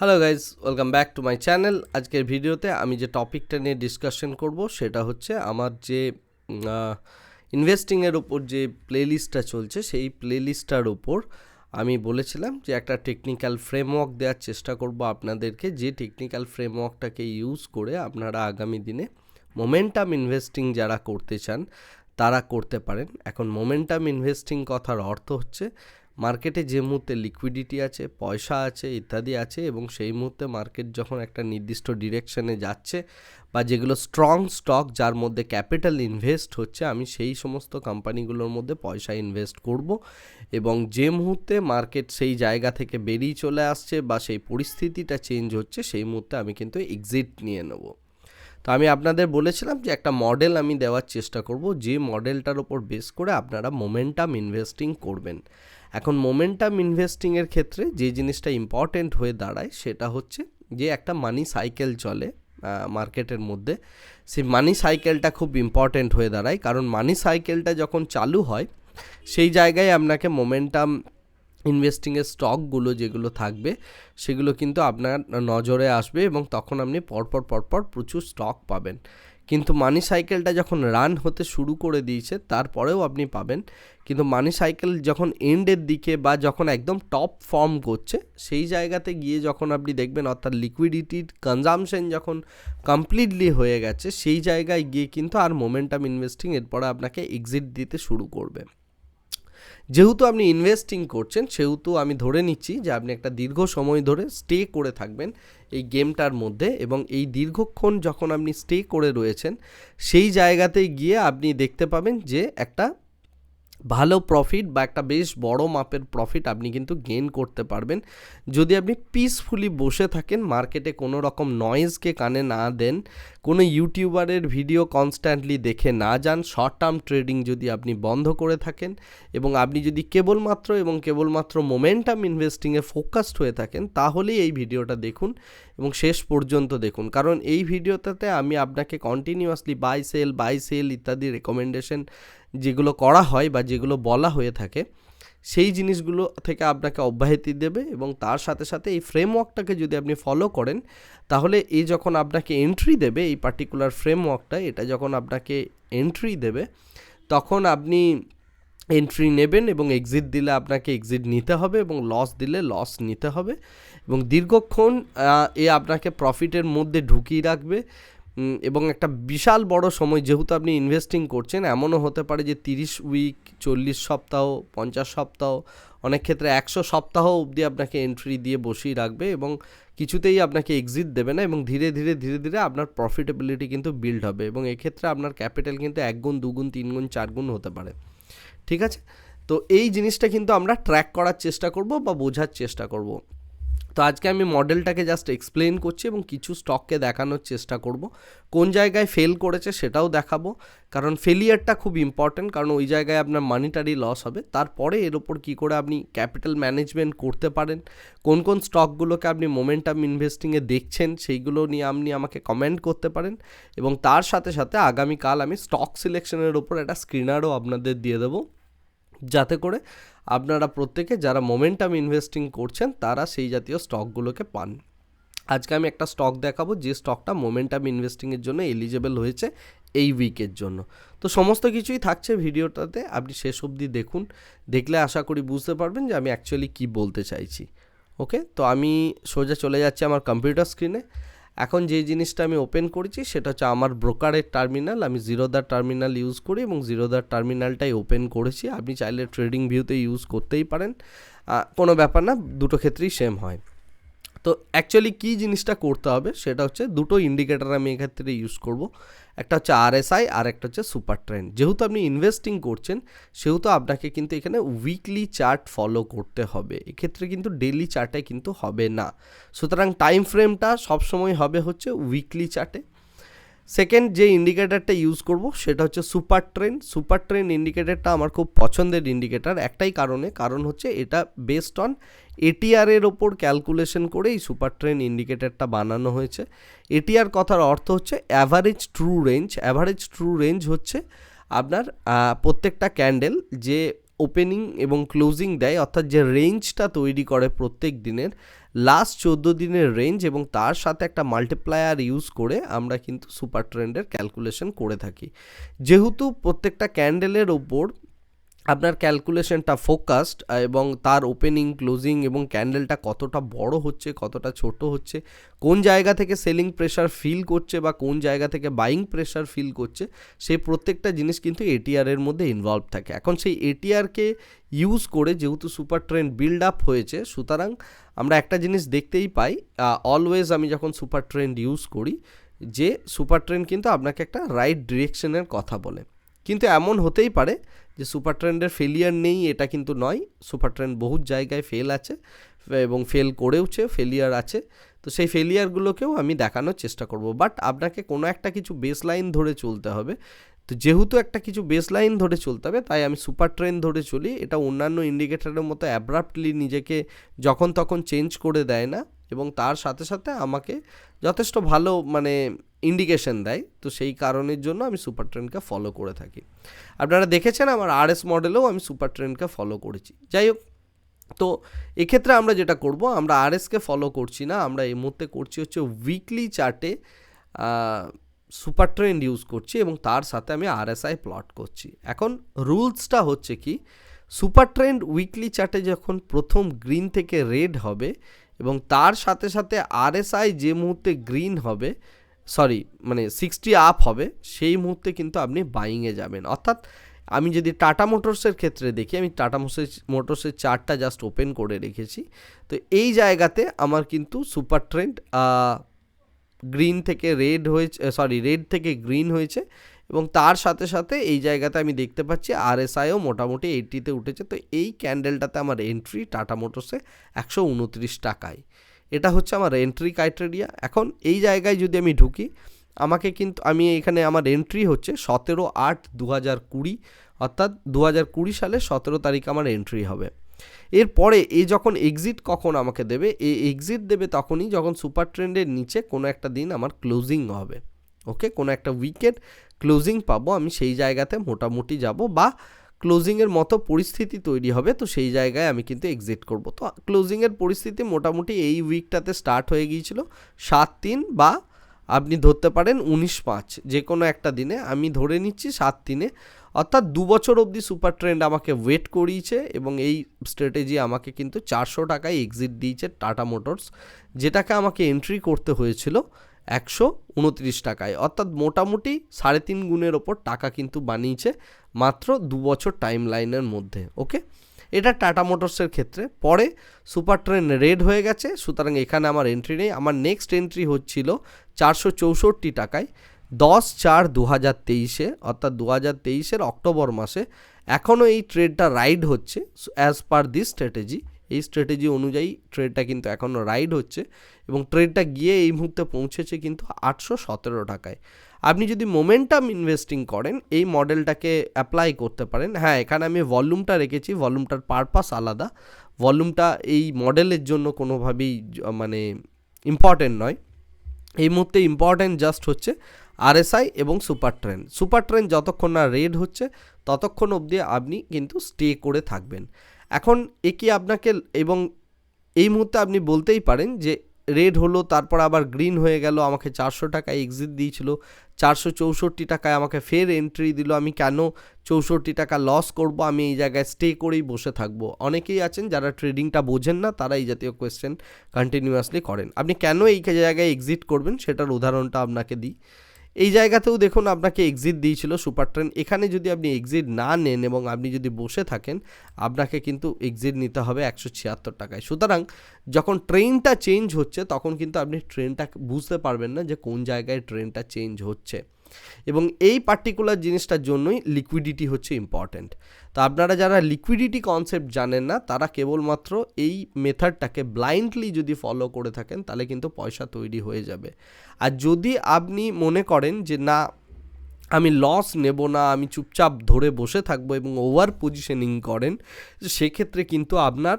Hello guys welcome back to my channel আজকের ভিডিওতে আমি যে টপিকটা নিয়ে ডিসকাশন করব, সেটা হচ্ছে আমার যে ইনভেস্টিংয়ের ওপর যে প্লেলিস্টটা চলছে, সেই প্লেলিস্টটার ওপর আমি বলেছিলাম যে একটা টেকনিক্যাল ফ্রেমওয়ার্ক দেওয়ার চেষ্টা করব আপনাদেরকে। যে টেকনিক্যাল ফ্রেমওয়ার্কটাকে ইউজ করে আপনারা আগামী দিনে মোমেন্টাম ইনভেস্টিং যারা করতে চান, তারা করতে পারেন। এখন মোমেন্টাম ইনভেস্টিং কথার অর্থ হচ্ছে মার্কেটে যে মুহূর্তে লিকুইডিটি আছে, পয়সা আছে, ইত্যাদি আছে এবং সেই মুহূর্তে মার্কেট যখন একটা নির্দিষ্ট ডিরেকশনে যাচ্ছে বা যেগুলো স্ট্রং স্টক যার মধ্যে ক্যাপিটাল ইনভেস্ট হচ্ছে, আমি সেই সমস্ত কোম্পানিগুলোর মধ্যে পয়সা ইনভেস্ট করব এবং যে মুহূর্তে মার্কেট সেই জায়গা থেকে বেরিয়ে চলে আসছে বা সেই পরিস্থিতিটা চেঞ্জ হচ্ছে, সেই মুহূর্তে আমি কিন্তু এক্সিট নিয়ে নেব। তো আমি আপনাদের বলেছিলাম যে একটা মডেল আমি দেওয়ার চেষ্টা করব, যে মডেলটার ওপর বেস করে আপনারা মোমেন্টাম ইনভেস্টিং করবেন। এখন মোমেন্টাম ইনভেস্টিংয়ের ক্ষেত্রে যে জিনিসটা ইম্পর্টেন্ট হয়ে দাঁড়ায় সেটা হচ্ছে যে একটা মানি সাইকেল চলে মার্কেটের মধ্যে। সেই মানি সাইকেলটা খুব ইম্পর্টেন্ট হয়ে দাঁড়ায় কারণ মানি সাইকেলটা যখন চালু হয়, সেই জায়গায় আপনাকে মোমেন্টাম ইনভেস্টিংয়ের স্টকগুলো যেগুলো থাকবে, সেগুলো কিন্তু আপনার নজরে আসবে এবং তখন আপনি পরপর পরপর প্রচুর স্টক পাবেন। কিন্তু মানি সাইকেলটা যখন রান হতে শুরু করে দিয়েছে, তারপরেও আপনি পাবেন। কিন্তু মানি সাইকেল যখন এন্ডের দিকে বা যখন একদম টপ ফর্ম করছে, সেই জায়গাতে গিয়ে যখন আপনি দেখবেন, অর্থাৎ লিকুইডিটির কনজামশন যখন কমপ্লিটলি হয়ে গেছে, সেই জায়গায় গিয়ে কিন্তু আর মোমেন্টাম ইনভেস্টিং এরপরে আপনাকে এক্সিট দিতে শুরু করবে। যেহেতু আপনি ইনভেস্টিং করছেন, সেহেতু আমি ধরে নিচ্ছি যে আপনি একটা দীর্ঘ সময় ধরে স্টে করে থাকবেন এই গেমটার মধ্যে এবং এই দীর্ঘক্ষণ যখন আপনি স্টে করে রয়েছেন, সেই জায়গাতে গিয়ে আপনি দেখতে পাবেন যে একটা ভালো প্রফিট বা একটা বেশ বড় মাপের প্রফিট আপনি কিন্তু গেইন করতে পারবেন। যদি আপনি পিসফুলি বসে থাকেন মার্কেটে কোনো রকম নয়েজকে কানে না দেন, কোনো ইউটিউবারের ভিডিও কনস্ট্যান্টলি দেখে না যান শর্ট টার্ম ট্রেডিং যদি আপনি বন্ধ করে থাকেন এবং আপনি যদি কেবলমাত্র এবং কেবলমাত্র মোমেন্টাম ইনভেস্টিংয়ে ফোকাসড হয়ে থাকেন, তাহলেই এই ভিডিওটা দেখুন এবং শেষ পর্যন্ত দেখুন। কারণ এই ভিডিওটাতে আমি আপনাকে continuously buy sell buy sell ইত্যাদি রেকমেন্ডেশন যেগুলো করা হয় বা যেগুলো বলা হয়ে থাকে, সেই জিনিসগুলো থেকে আপনাকে অব্যাহতি দেবে এবং তার সাথে সাথে এই ফ্রেমওয়ার্কটাকে যদি আপনি ফলো করেন, তাহলে এই যখন আপনাকে এন্ট্রি দেবে, এই পার্টিকুলার ফ্রেমওয়ার্কটা এটা যখন আপনাকে এন্ট্রি দেবে, তখন আপনি এন্ট্রি নেবেন এবং এক্সিট দিলে আপনাকে এক্সিট নিতে হবে এবং লস দিলে লস নিতে হবে এবং দীর্ঘক্ষণ এ আপনাকে প্রফিটের মধ্যে ঢুকিয়ে রাখবে এবং একটা বিশাল বড় সময় যেহেতু আপনি ইনভেস্টিং করছেন, এমনও হতে পারে যে তিরিশ উইক চল্লিশ সপ্তাহ, পঞ্চাশ সপ্তাহ, অনেক ক্ষেত্রে একশো সপ্তাহ অবধি আপনাকে এন্ট্রি দিয়ে বসিয়ে রাখবে এবং কিছুতেই আপনাকে এক্সিট দেবে না এবং ধীরে ধীরে ধীরে ধীরে আপনার প্রফিটেবিলিটি কিন্তু বিল্ড হবে এবং এক্ষেত্রে আপনার ক্যাপিটাল কিন্তু এক গুণ দুগুণ তিন গুণ, চার গুণ হতে পারে। ঠিক আছে? তো এই জিনিসটা কিন্তু আমরা ট্র্যাক করার চেষ্টা করব বা বোঝার চেষ্টা করব। তো আজকে আমি মডেলটাকে জাস্ট এক্সপ্লেন করছি এবং কিছু স্টককে দেখানোর চেষ্টা করব। কোন জায়গায় ফেল করেছে সেটাও দেখাবো। কারণ ফেলিয়ারটা খুব ইম্পর্টেন্ট কারণ ওই জায়গায় আপনার মানিটারি লস হবে। তারপরে এর ওপর কী করে আপনি ক্যাপিটাল ম্যানেজমেন্ট করতে পারেন। কোন কোন স্টকগুলোকে আপনি মোমেন্টাম ইনভেস্টিংয়ে দেখছেন, সেইগুলো নিয়ে আপনি আমাকে কমেন্ট করতে পারেন। এবং তার সাথে সাথে আগামীকাল আমি স্টক সিলেকশনের ওপর একটা স্ক্রিনারও আপনাদের দিয়ে দেবো। যাতে করে আপনারা প্রত্যেকে যারা মোমেন্টাম ইনভেস্টিং করছেন, তারা সেই জাতীয় স্টকগুলোকে পান। আজকে আমি একটা স্টক দেখাবো, যে স্টকটা মোমেন্টাম ইনভেস্টিংয়ের জন্য এলিজেবল হয়েছে এই উইকের জন্য। তো সমস্ত কিছুই থাকছে ভিডিওটাতে, আপনি শেষ অবধি দেখুন। দেখলে আশা করি বুঝতে পারবেন যে আমি অ্যাকচুয়ালি কী বলতে চাইছি। ওকে তো আমি সোজা চলে যাচ্ছি আমার কম্পিউটার স্ক্রিনে এখন যে জিনিসটা আমি ওপেন করেছি সেটা হচ্ছে আমার ব্রোকারের টার্মিনাল আমি জিরোদার টার্মিনাল ইউজ করি এবং জিরোদার টার্মিনালটাই ওপেন করেছি। আপনি চাইলে ট্রেডিং ভিউতে ইউজ করতেই পারেন। কোনো ব্যাপার না, দুটো ক্ষেত্রেই সেম হয়। তো অ্যাকচুয়ালি কী জিনিসটা করতে হবে সেটা হচ্ছে দুটো ইন্ডিকেটার আমি এক্ষেত্রে ইউজ করব। একটা হচ্ছে আরএসআই আর একটা হচ্ছে সুপার ট্রেন্ড যেহেতু আপনি ইনভেস্টিং করছেন, সেহেতু আপনাকে কিন্তু এখানে উইকলি চার্ট ফলো করতে হবে। এক্ষেত্রে কিন্তু ডেলি চার্টে কিন্তু হবে না। সুতরাং টাইম ফ্রেমটা সবসময় হবে হচ্ছে উইকলি চার্টে সেকেন্ড যে ইন্ডিকেটারটা ইউজ করব, সেটা হচ্ছে সুপার ট্রেন সুপার ট্রেন ইন্ডিকেটারটা আমার খুব পছন্দের ইন্ডিকেটার একটাই কারণে। কারণ হচ্ছে এটা বেসড অন এটিআরের ওপর ক্যালকুলেশন করে এই সুপার ট্রেন ইন্ডিকেটারটা বানানো হয়েছে। এটিআর কথার অর্থ হচ্ছে average true range average true range হচ্ছে আপনার প্রত্যেকটা ক্যান্ডেল যে ওপেনিং এবং ক্লোজিং দেয়, অর্থাৎ যে রেঞ্জটা তৈরি করে প্রত্যেক দিনের লাস্ট চোদ্দ দিনের রেঞ্জ এবং তার সাথে একটা মাল্টিপ্লায়ার ইউজ করে আমরা কিন্তু সুপার ট্রেন্ডের ক্যালকুলেশন করে থাকি। যেহেতু প্রত্যেকটা ক্যান্ডেলের ওপর আপনার ক্যালকুলেশনটা ফোকাসড এবং তার ওপেনিং ক্লোজিং এবং ক্যান্ডেলটা কতটা বড় হচ্ছে, কতটা ছোট হচ্ছে, কোন জায়গা থেকে সেলিং প্রেশার ফিল করছে বা কোন জায়গা থেকে বাইং প্রেশার ফিল করছে, সেই প্রত্যেকটা জিনিস কিন্তু এটিআরের মধ্যে ইনভলভ থাকে। এখন সেই এটিআরকে ইউজ করে যেহেতু সুপার ট্রেন্ড বিল্ড আপ হয়েছে, সুতরাং আমরা একটা জিনিস দেখতেই পাই অলওয়েজ আমি যখন সুপার ট্রেন্ড ইউজ করি, যে সুপার ট্রেন্ড কিন্তু আপনাকে একটা রাইট ডিরেকশনের কথা বলে। কিন্তু এমন হতেই পারে যে সুপার ট্রেন্ডের ফেলিয়ার নেই, এটা কিন্তু নয়। সুপার ট্রেন্ড বহু জায়গায় ফেল আছে এবং ফেল করেওছে ফেলিয়ার আছে। তো সেই ফেলিয়ারগুলোকেও আমি দেখানোর চেষ্টা করব। বাট আপনাকে কোনো একটা কিছু বেস লাইন ধরে চলতে হবে। তো যেহেতু একটা কিছু বেস লাইন ধরে চলতে হবে, তাই আমি সুপার ট্রেন ধরে চলি। এটা অন্যান্য ইন্ডিকেটারের মতো অ্যাব্রাপ্টলি নিজেকে যখন তখন চেঞ্জ করে দেয় না এবং তার সাথে সাথে আমাকে যথেষ্ট ভালো মানে ইন্ডিকেশন দেয়। তো সেই কারণের জন্য আমি সুপার ট্রেনকে ফলো করে থাকি। আপনারা দেখেছেন আমার আর এস মডেলেও আমি সুপার ট্রেনকে ফলো করেছি। যাই হোক, তো এক্ষেত্রে আমরা যেটা করব, আমরা আর এসকে ফলো করছি না, আমরা এই মুহূর্তে করছি হচ্ছে উইকলি চার্টে সুপার ট্রেন্ড ইউজ করছি এবং তার সাথে আমি আরএসআই প্লট করছি। এখন রুলসটা হচ্ছে কি, সুপার ট্রেন্ড উইকলি চার্টে যখন প্রথম গ্রিন থেকে রেড হবে এবং তার সাথে সাথে আরএসআই যে মুহূর্তে গ্রিন হবে, সরি মানে সিক্সটি আপ হবে, সেই মুহূর্তে কিন্তু আপনি বাইংয়ে যাবেন। অর্থাৎ আমি যদি টাটা মোটরসের ক্ষেত্রে দেখি, আমি টাটা মোটরসের মোটরসের চার্টটা জাস্ট ওপেন করে রেখেছি। তো এই জায়গাতে আমার কিন্তু সুপার ট্রেন্ড গ্রিন থেকে রেড হয়েছে সরি রেড থেকে গ্রিন হয়েছে এবং তার সাথে সাথে এই জায়গাতে আমি দেখতে পাচ্ছি আর আরএসআইও মোটামুটি এইটিতে উঠেছে। তো এই ক্যান্ডেলটাতে আমার এন্ট্রি টাটা মোটরসে একশো উনত্রিশ টাকায়। এটা হচ্ছে আমার এন্ট্রি ক্রাইটেরিয়া এখন এই জায়গায় যদি আমি ঢুকি, আমাকে কিন্তু, আমি এখানে আমার এন্ট্রি হচ্ছে সতেরো আট দু হাজার কুড়ি, অর্থাৎ দু হাজার কুড়ি সালে সতেরো তারিখ আমার এন্ট্রি হবে। এরপরে এ যখন এক্সিট কখন আমাকে দেবে? এ এক্সিট দেবে তখনই যখন সুপার ট্রেন্ডের নিচে কোনো একটা দিন আমার ক্লোজিং হবে। ওকে কোনো একটা উইকেট ক্লোজিং পাবো, আমি সেই জায়গাতে মোটামুটি যাব বা ক্লোজিংয়ের মতো পরিস্থিতি তৈরি হবে, তো সেই জায়গায় আমি কিন্তু এক্সিট করব। তো ক্লোজিংয়ের পরিস্থিতি মোটামুটি এই উইকটাতে স্টার্ট হয়ে গিয়েছিল সাত তিন বা আপনি ধরতে পারেন উনিশ পাঁচ। যে কোনো একটা দিনে আমি ধরে নিচ্ছি সাত তিনে অর্থাৎ দু বছর অবধি সুপার ট্রেন্ড আমাকে ওয়েট করিয়েছে এবং এই স্ট্র্যাটেজি আমাকে কিন্তু চারশো টাকায় এক্সিট দিয়েছে টাটা মোটরস, যেটাকে আমাকে এন্ট্রি করতে হয়েছিল একশো উনত্রিশ টাকায়। অর্থাৎ মোটামুটি সাড়ে তিন গুণের ওপর টাকা কিন্তু বানিয়েছে মাত্র দু বছর টাইম লাইনের মধ্যে ওকে এটা টাটা মোটরসের ক্ষেত্রে। পরে সুপার ট্রেন রেড হয়ে গেছে, সুতরাং এখানে আমার এন্ট্রি নেই। আমার নেক্সট এন্ট্রি হচ্ছিল চারশো চৌষট্টি টাকায়। দশ চার দু হাজার তেইশে, অর্থাৎ দু হাজার তেইশের অক্টোবর মাসে এখনও এই ট্রেডটা রাইড হচ্ছে অ্যাজ পার দিস স্ট্র্যাটেজি এই স্ট্র্যাটেজি অনুযায়ী ট্রেডটা কিন্তু এখনও রাইড হচ্ছে এবং ট্রেডটা গিয়ে এই মুহূর্তে পৌঁছেছে কিন্তু আটশো সতেরো টাকায়। আপনি যদি মোমেন্টাম ইনভেস্টিং করেন, এই মডেলটাকে অ্যাপ্লাই করতে পারেন। হ্যাঁ এখানে আমি ভলিউমটা রেখেছি ভলিউমটার পারপাস আলাদা। ভলিউমটা এই মডেলের জন্য কোনোভাবেই মানে ইম্পর্টেন্ট নয়। এই মুহূর্তে ইম্পর্টেন্ট জাস্ট হচ্ছে আরএসআই এবং সুপার ট্রেন সুপার ট্রেন যতক্ষণ না রেড হচ্ছে, ততক্ষণ অবধি আপনি কিন্তু স্টে করে থাকবেন। এখন এ কি আপনাকে এবং এই মুহূর্তে আপনি বলতেই পারেন যে রেড হলো, তারপর আবার গ্রিন হয়ে গেল, আমাকে চারশো টাকায় এক্সিট দিয়েছিল, চারশো চৌষট্টি টাকায় আমাকে ফের এন্ট্রি দিল, আমি কেন চৌষট্টি টাকা লস করব, আমি এই জায়গায় স্টে করেই বসে থাকব? অনেকেই আছেন যারা ট্রেডিংটা বোঝেন না, তারা এই জাতীয় কোয়েশ্চেন কন্টিনিউয়াসলি করেন। আপনি কেন এই জায়গায় এক্সিট করবেন, সেটার উদাহরণটা আপনাকে দিই। এই জায়গাতেও দেখুন আপনাকে এক্সিট দিয়েছিল সুপার ট্রেন এখানে যদি আপনি এক্সিট না নেন এবং আপনি যদি বসে থাকেন, আপনাকে কিন্তু এক্সিট নিতে হবে একশো ছিয়াত্তর টাকায়। সুতরাং যখন ট্রেনটা চেঞ্জ হচ্ছে, তখন কিন্তু আপনি ট্রেনটা বুঝতে পারবেন না যে কোন জায়গায় ট্রেনটা চেঞ্জ হচ্ছে। এবং এই পার্টিকুলার জিনিসটার জন্যই লিকুইডিটি হচ্ছে ইম্পর্ট্যান্ট তো আপনারা যারা লিকুইডিটি কনসেপ্ট জানেন না, তারা কেবলমাত্র এই মেথডটাকে ব্লাইন্ডলি যদি ফলো করে থাকেন, তাহলে কিন্তু পয়সা তৈরি হয়ে যাবে। আর যদি আপনি মনে করেন যে, না, আমি লস নেব না, আমি চুপচাপ ধরে বসে থাকব এবং ওভার পজিশনিং করেন, সেক্ষেত্রে কিন্তু আপনার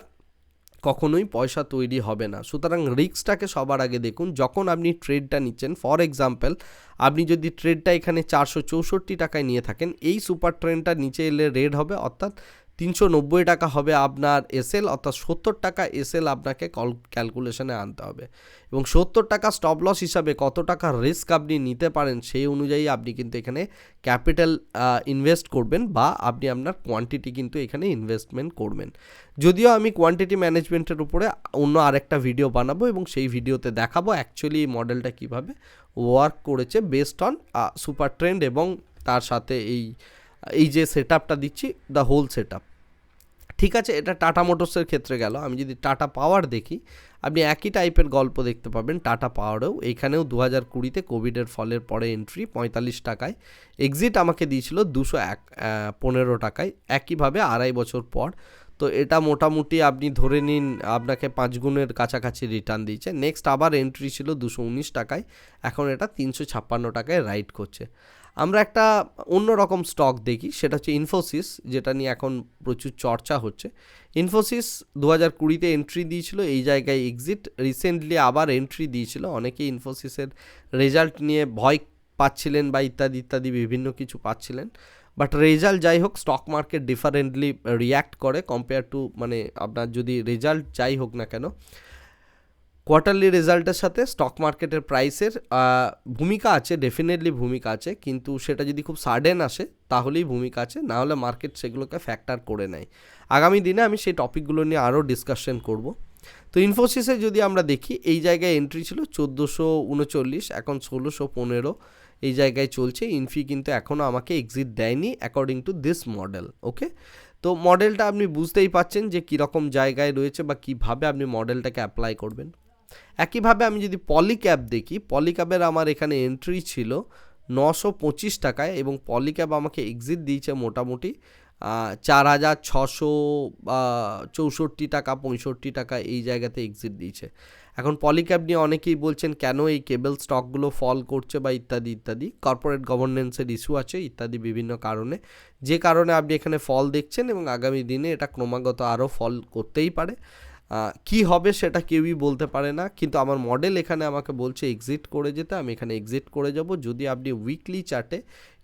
কখনোই পয়সা তৈরি হবে না। সুতরাং রিক্সটাকে সবার আগে দেখুন। যখন আপনি ট্রেডটা নিচ্ছেন, ফর এক্সাম্পল, আপনি যদি ট্রেডটা এখানে চারশো চৌষট্টি টাকায় নিয়ে থাকেন, এই সুপার ট্রেনটা নিচে এলে রেড হবে, অর্থাৎ তিনশো নব্বই টাকা হবে আপনার এসএল, অর্থাৎ সত্তর টাকা এসএল আপনাকে কল ক্যালকুলেশনে আনতে হবে। এবং সত্তর টাকা স্টপ লস হিসাবে কত টাকা রিস্ক আপনি নিতে পারেন সেই অনুযায়ী আপনি কিন্তু এখানে ক্যাপিটাল ইনভেস্ট করবেন বা আপনি আপনার কোয়ান্টিটি কিন্তু এখানে ইনভেস্টমেন্ট করবেন। যদিও আমি কোয়ান্টিটি ম্যানেজমেন্টের উপরে অন্য আরেকটা ভিডিও বানাবো এবং সেই ভিডিওতে দেখাবো অ্যাকচুয়ালি এই মডেলটা কীভাবে ওয়ার্ক করেছে বেসড অন সুপার ট্রেন্ড এবং তার সাথে এই এই যে সেট আপটা দিচ্ছি দ্য হোল সেট আপ ঠিক আছে, এটা টাটা মোটরসের ক্ষেত্রে গেল। আমি যদি টাটা পাওয়ার দেখি, আপনি একই টাইপের গল্প দেখতে পাবেন টাটা পাওয়ারেও এইখানেও দু হাজার কুড়িতে কোভিডের ফলের পরে এন্ট্রি পঁয়তাল্লিশ টাকায়। এক্সিট আমাকে দিয়েছিল দুশো এক পনেরো টাকায়। একইভাবে আড়াই বছর পর। তো এটা মোটামুটি আপনি ধরে নিন, আপনাকে পাঁচ গুণের কাছাকাছি রিটার্ন দিয়েছে। নেক্সট আবার এন্ট্রি ছিল দুশো উনিশ টাকায়। এখন এটা তিনশো ছাপ্পান্ন টাকায় রাইড করছে। আমরা একটা অন্য রকম স্টক দেখি, সেটা হচ্ছে ইনফোসিস যেটা নিয়ে এখন প্রচুর চর্চা হচ্ছে। ইনফোসিস দু হাজার কুড়িতে এন্ট্রি দিয়েছিল, এই জায়গায় এক্সিট রিসেন্টলি আবার এন্ট্রি দিয়েছিল। অনেকে ইনফোসিসের রেজাল্ট নিয়ে ভয় পাচ্ছিলেন বা ইত্যাদি ইত্যাদি বিভিন্ন কিছু পাচ্ছিলেন। বাট রেজাল্ট যাই হোক স্টক মার্কেট ডিফারেন্টলি রিয়্যাক্ট করে কম্পেয়ার টু মানে আপনার যদি রেজাল্ট যাই হোক না কেন। কোয়ার্টারলি রেজাল্টের সাথে স্টক মার্কেটের প্রাইসের ভূমিকা আছে ডেফিনেটলি ভূমিকা আছে, কিন্তু সেটা যদি খুব সাডেন আসে, তাহলেই ভূমিকা আছে, না হলে মার্কেট সেগুলোকে ফ্যাক্টর করে নেয়। আগামী দিনে আমি সেই টপিকগুলো নিয়ে আরও ডিসকাশন করব। তো ইনফোসিসে যদি আমরা দেখি, এই জায়গায় এন্ট্রি ছিল চোদ্দোশো উনচল্লিশ, এখন ষোলোশো পনেরো, এই জায়গায় চলছে। ইনফি কিন্তু এখনও আমাকে এক্সিট দেয়নি according to this model okay তো মডেলটা আপনি বুঝতেই পাচ্ছেন যে কীরকম জায়গায় রয়েছে বা কীভাবে আপনি মডেলটাকে অ্যাপ্লাই করবেন। একইভাবে আমি যদি পলিক্যাব দেখি পলিক্যাবের আমার এখানে এন্ট্রি ছিল নশো পঁচিশ টাকায় এবং পলিক্যাব আমাকে এক্সিট দিয়েছে মোটামুটি চার হাজার ছশো চৌষট্টি টাকা, পঁয়ষট্টি টাকা এই জায়গাতে এক্সিট দিয়েছে। এখন পলিক্যাব নিয়ে অনেকেই বলছেন, কেন এই কেবল স্টকগুলো ফল করছে বা ইত্যাদি ইত্যাদি? কর্পোরেট গভর্নেন্সের ইস্যু আছে, ইত্যাদি বিভিন্ন কারণে। যে কারণে আপনি এখানে ফল দেখছেন এবং আগামী দিনে এটা ক্রমাগত আরও ফল করতেই পারে। কি হবে সেটা কেউই বলতে পারে না, কিন্তু আমার মডেল এখানে আমাকে বলছে এক্সিট করে যেতে, আমি এখানে এক্সিট করে যাব। যদি আপনি উইকলি চার্টে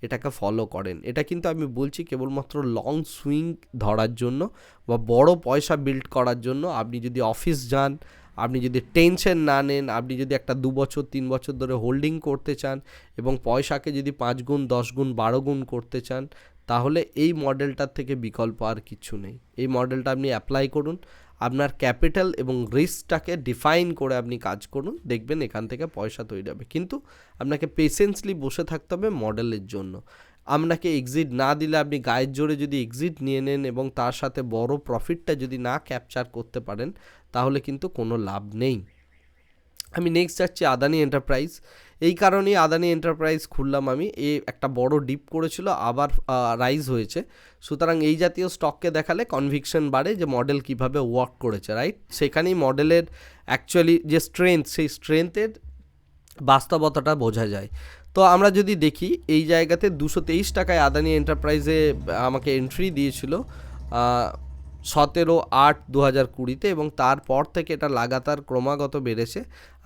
এটাকে ফলো করেন, এটা কিন্তু আমি বলছি কেবলমাত্র লং সুইং ধরার জন্য বা বড় পয়সা বিল্ড করার জন্য। আপনি যদি অফিস যান, আপনি যদি টেনশন না নেন, আপনি যদি একটা দু বছর, তিন বছর ধরে হোল্ডিং করতে চান এবং পয়সাকে যদি পাঁচ গুণ, দশ গুণ, বারো গুণ করতে চান, তাহলে এই মডেলটার থেকে বিকল্প আর কিছু নেই। এই মডেলটা আপনি অ্যাপ্লাই করুন আপনার ক্যাপিটাল এবং রিস্কটাকে ডিফাইন করে আপনি কাজ করুন, দেখবেন এখান থেকে পয়সা তৈরি হবে। কিন্তু আপনাকে পেশেন্সলি বসে থাকতে হবে মডেলের জন্য। আপনাকে এক্সিট না দিলে আপনি গায়ের জোরে যদি এক্সিট নিয়ে নেন এবং তার সাথে বড় প্রফিটটা যদি না ক্যাপচার করতে পারেন, তাহলে কিন্তু কোনো লাভ নেই। আমি নেক্সট যাচ্ছি আদানি এন্টারপ্রাইজ এই কারণেই আদানি এন্টারপ্রাইজ খুললাম আমি। এ একটা বড় ডিপ করেছিল, আবার রাইজ হয়েছে। সুতরাং এই জাতীয় স্টককে দেখালে কনভিকশন বাড়ে যে মডেল কীভাবে ওয়ার্ক করেছে রাইট সেখানেই মডেলের অ্যাকচুয়ালি যে স্ট্রেংথ সেই স্ট্রেংথের বাস্তবতাটা বোঝা যায়। তো আমরা যদি দেখি, এই জায়গাতে দুশো তেইশ টাকায় আদানি এন্টারপ্রাইজে আমাকে এন্ট্রি দিয়েছিল। সতেরো আট দু হাজার কুড়িতে এবং তারপর থেকে এটা লাগাতার ক্রমাগত বেড়েছে।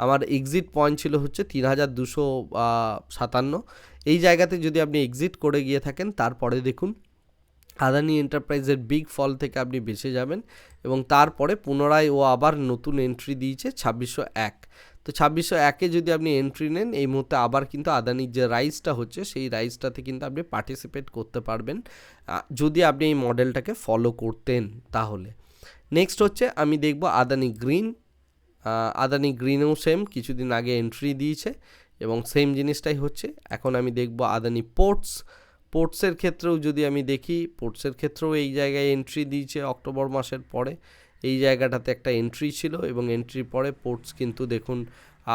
আমার এক্সিট পয়েন্ট ছিল হচ্ছে তিন হাজার দুশো সাতান্ন। এই জায়গাতে যদি আপনি এক্সিট করে গিয়ে থাকেন, তারপরে দেখুন, আদানি এন্টারপ্রাইজের বিগ ফল থেকে আপনি বেঁচে যাবেন এবং তারপরে পুনরায় ও আবার নতুন এন্ট্রি দিয়েছে ছাব্বিশশো এক। তো ছাব্বিশশো একে যদি আপনি এন্ট্রি নেন, এই মুহূর্তে আবার কিন্তু আদানির যে রাইসটা হচ্ছে, সেই রাইসটাতে কিন্তু আপনি পার্টিসিপেট করতে পারবেন। যদি আপনি এই মডেলটাকে ফলো করতেন তাহলে। নেক্সট হচ্ছে, আমি দেখব আদানি গ্রিন আদানি গ্রিনেও সেম কিছুদিন আগে এন্ট্রি দিয়েছে এবং সেম জিনিসটাই হচ্ছে। এখন আমি দেখব আদানি পোর্টস পোর্টসের ক্ষেত্রেও যদি আমি দেখি পোর্টসের ক্ষেত্রেও এই জায়গায় এন্ট্রি দিয়েছে অক্টোবর মাসের পরে। এই জায়গাটাতে একটা এন্ট্রি ছিল এবং এন্ট্রির পরে পোর্টস কিন্তু দেখুন,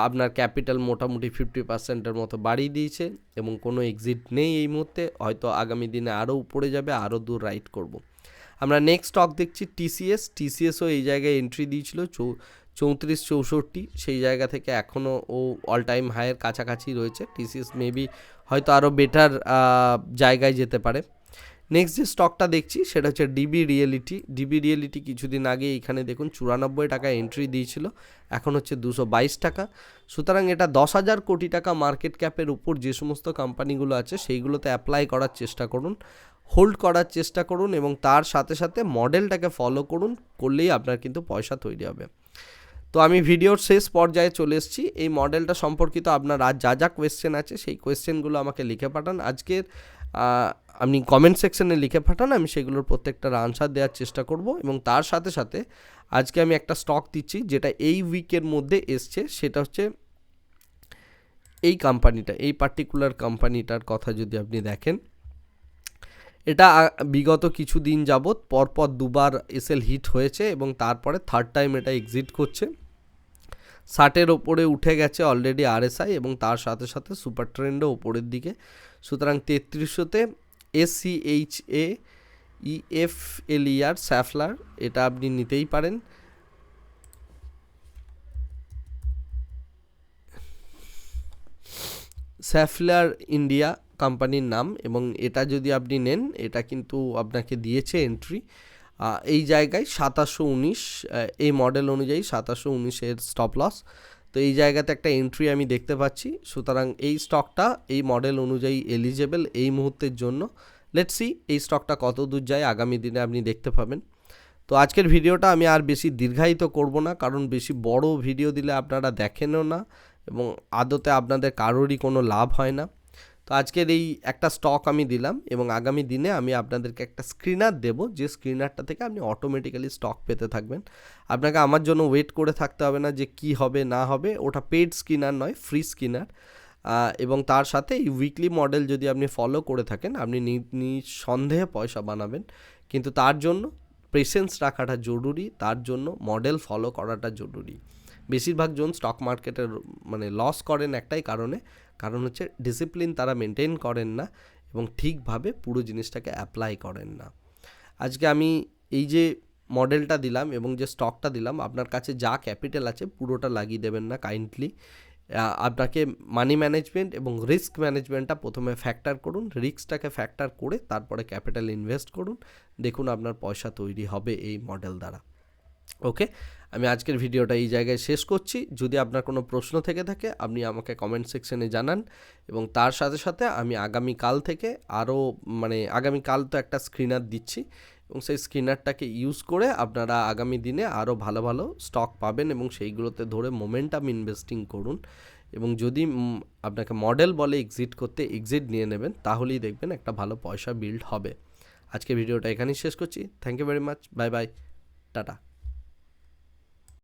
আপনার ক্যাপিটাল মোটামুটি ফিফটি পার্সেন্টের মতো বাড়িয়ে দিয়েছে এবং কোনো এক্সিট নেই এই মুহূর্তে, হয়তো আগামী দিনে আরও উপরে যাবে আরও দূর রাইড করব। আমরা নেক্সট স্টক দেখছি টিসিএস টিসিএসও এই জায়গায় এন্ট্রি দিয়েছিল চৌ, চৌত্রিশ চৌষট্টি, সেই জায়গা থেকে এখনও ও অল টাইম হায়ের কাছাকাছি রয়েছে টিসিএস মেবি হয়তো আরও বেটার জায়গায় যেতে পারে নেক্সট যে স্টকটা দেখছি, সেটা হচ্ছে ডিবি রিয়েলিটি ডিবি রিয়েলিটি কিছুদিন আগে এখানে দেখুন চুরানব্বই টাকা এন্ট্রি দিয়েছিল, এখন হচ্ছে দুশো বাইশ টাকা। সুতরাং এটা দশ হাজার কোটি টাকা মার্কেট ক্যাপের উপর যে সমস্ত কোম্পানিগুলো আছে, সেইগুলোতে অ্যাপ্লাই করার চেষ্টা করুন হোল্ড করার চেষ্টা করুন এবং তার সাথে সাথে মডেলটাকে ফলো করুন, করলেই আপনার কিন্তু পয়সা তৈরি হবে। তো আমি ভিডিওর শেষ পর্যায়ে চলে এসেছি। এই মডেলটা সম্পর্কিত আপনার আজ যা যা কোয়েশ্চেন আছে, সেই কোয়েশ্চেনগুলো আমাকে লিখে পাঠান। আজকের আপনি কমেন্ট সেকশনে লিখে পাঠান, আমি সেগুলোর প্রত্যেকটার আনসার দেওয়ার চেষ্টা করব এবং তার সাথে সাথে আজকে আমি একটা স্টক দিচ্ছি, যেটা এই উইকের মধ্যে এসছে, সেটা হচ্ছে এই কোম্পানিটা এই পার্টিকুলার কোম্পানিটার কথা যদি আপনি দেখেন। এটা বিগত কিছু দিন যাবৎ পরপর দুবার এসএল হিট হয়েছে এবং তারপরে থার্ড টাইম এটা এক্সিট করছে। ষাটের ওপরে উঠে গেছে অলরেডি আরএসআই এবং তার সাথে সাথে সুপার ট্রেন্ডও ওপরের দিকে। সুতরাং তেত্রিশশোতে এ ই এফ এল ইয়ার স্যাফলার এটা আপনি নিতেই পারেন। স্যাফলার ইন্ডিয়া কোম্পানির নাম এবং এটা যদি আপনি নেন, এটা কিন্তু আপনাকে দিয়েছে এন্ট্রি এই জায়গায় সাতাশশো উনিশ এই মডেল অনুযায়ী সাতাশশো উনিশের স্টপ লস তো এই জায়গাতে একটা এন্ট্রি আমি দেখতে পাচ্ছি। সুতরাং এই স্টকটা এই মডেল অনুযায়ী এলিজেবল এই মুহূর্তের জন্য। লেটস সি এই স্টকটা কত দূর যায়, আগামী দিনে আপনি দেখতে পাবেন। তো আজকের ভিডিওটা আমি আর বেশি দীর্ঘায়িত করব না, কারণ বেশি বড় ভিডিও দিলে আপনারা দেখেনও না এবং আদতে আপনাদের কারোরই কোনো লাভ হয় না। তো আজকের এই একটা স্টক আমি দিলাম এবং আগামী দিনে আমি আপনাদেরকে একটা স্ক্রিনার দেব। যে স্ক্রিনারটা থেকে আপনি অটোমেটিক্যালি স্টক পেতে থাকবেন। আপনাকে আমার জন্য ওয়েট করে থাকতে হবে না যে কি হবে, না হবে। ওটা পেড স্ক্রিনার নয় ফ্রি স্ক্রিনার এবং তার সাথে এই উইকলি মডেল যদি আপনি ফলো করে থাকেন, আপনি নিঃসন্দেহে পয়সা বানাবেন। কিন্তু তার জন্য প্রেসেন্স রাখাটা জরুরি, তার জন্য মডেল ফলো করাটা জরুরি। বেশিরভাগ জন স্টক মার্কেটের মানে লস করেন একটাই কারণে। কারণ হচ্ছে ডিসিপ্লিন তারা মেনটেন করেন না এবং ঠিকভাবে পুরো জিনিসটাকে অ্যাপ্লাই করেন না। আজকে আমি এই যে মডেলটা দিলাম এবং যে স্টকটা দিলাম, আপনার কাছে যা ক্যাপিটাল আছে পুরোটা লাগিয়ে দেবেন না কাইন্ডলি আপনাকে মানি ম্যানেজমেন্ট এবং রিস্ক ম্যানেজমেন্টটা প্রথমে ফ্যাক্টর করুন রিস্কটাকে ফ্যাক্টর করে তারপরে ক্যাপিটাল ইনভেস্ট করুন। দেখুন আপনার পয়সা তৈরি হবে এই মডেল দ্বারা। ওকে? আমি আজকের ভিডিওটা এই জায়গায় শেষ করছি। যদি আপনার কোনো প্রশ্ন থেকে থাকে, আপনি আমাকে কমেন্ট সেকশনে জানান এবং তার সাথে সাথে আমি আগামী কাল থেকে আরও মানে আগামী কাল তো একটা স্ক্রিনার দিচ্ছি এবং সেই স্ক্রিনারটাকে ইউজ করে আপনারা আগামী দিনে আরও ভালো ভালো স্টক পাবেন এবং সেইগুলোতে ধরে মোমেন্টাম ইনভেস্টিং করুন এবং যদি আপনাকে মডেল বলে এক্সিট করতে এক্সিট নিয়ে নেবেন, তাহলেই দেখবেন একটা ভালো পয়সা বিল্ড হবে। আজকে ভিডিওটা এখানেই শেষ করছি। Thank you very much bye bye tata